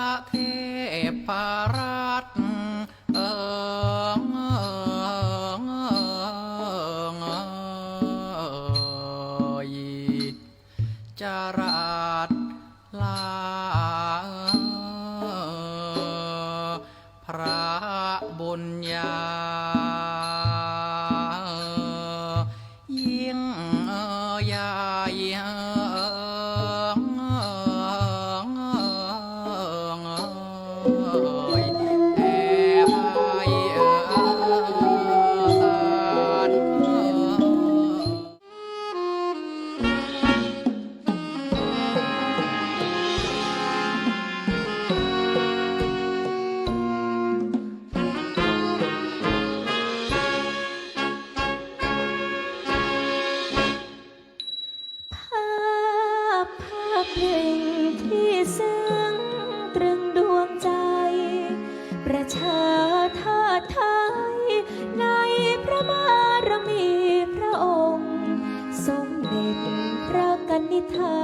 ระเทพารัตเอิงยีจารัดลาพระบุญญายิ่งยายิ่ง ภาพหนึ่งที่ซึ้งตรึงดวงใจ ประชาธาตุไทย ในพระบารมีพระองค์ สมเด็จพระกนิษฐา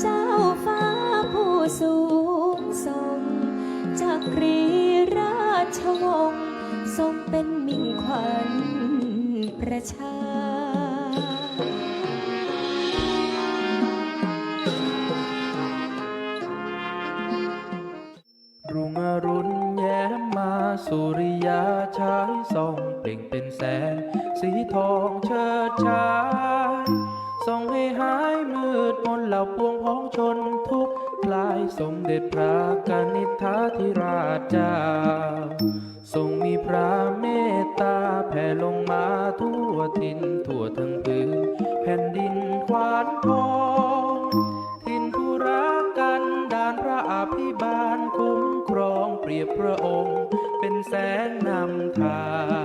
เจ้าฟ้าผู้สูงส่งจากกรีราชวงศ์ทรงเป็นมิ่งขวัญประชา รุ่งอรุณแย้มมาสุริยาฉายส่องเปล่งเป็นแสง สีทองเชิดชายส่องให้หายมืดมนเหล่าปวงพ้องชนทุกลายสมเด็จพระกนิษฐาธิราชเจ้าทรงมีพระเมตตาแผ่ลงมาทั่วทินทั่วทั้งพื้นแผ่นดินควานทอง ทินทุรักกันดานพระอภิบาลคุ้ม เปรียบพระองค์ เป็นแสงนำทาง